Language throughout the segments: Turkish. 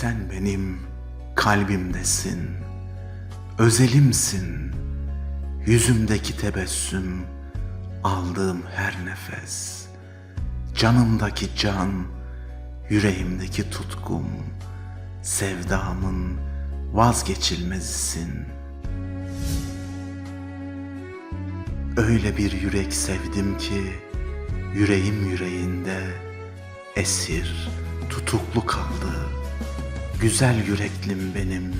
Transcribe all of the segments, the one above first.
Sen benim kalbimdesin, özelimsin. Yüzümdeki tebessüm, aldığım her nefes. Canımdaki can, yüreğimdeki tutkum. Sevdamın vazgeçilmezisin. Öyle bir yürek sevdim ki, yüreğim yüreğinde esir, tutuklu kaldı. Güzel yüreklim benim.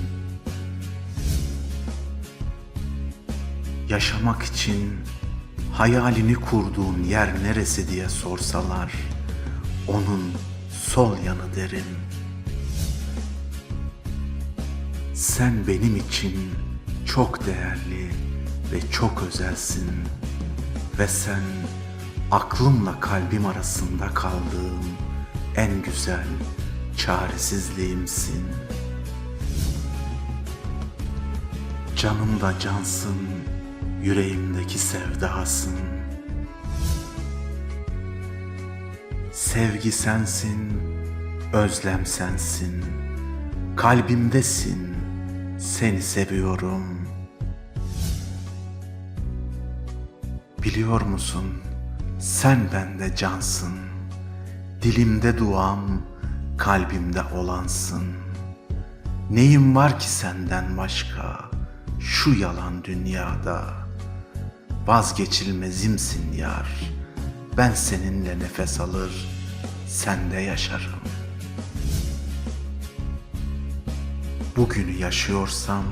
Yaşamak için hayalini kurduğun yer neresi diye sorsalar, onun sol yanı derim. Sen benim için çok değerli ve çok özelsin ve sen aklımla kalbim arasında kaldığım en güzel çaresizliğimsin. Canımda cansın, yüreğimdeki sevdasın. Sevgi sensin, özlem sensin. Kalbimdesin, seni seviyorum. Biliyor musun, sen bende cansın. Dilimde duam, kalbimde olansın. Neyim var ki senden başka şu yalan dünyada? Vazgeçilmezimsin yar. Ben seninle nefes alır, sende yaşarım. Bugünü yaşıyorsam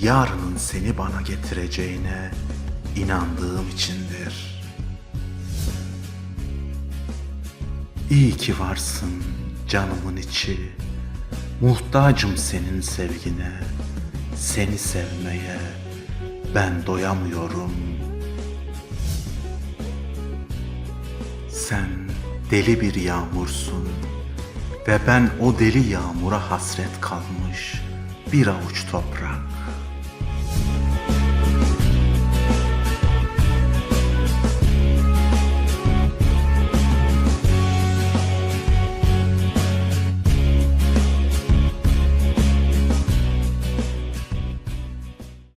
yarının seni bana getireceğine inandığım içindir. İyi ki varsın canımın içi. Muhtacım senin sevgine. Seni sevmeye ben doyamıyorum. Sen deli bir yağmursun ve ben o deli yağmura hasret kalmış bir avuç toprak.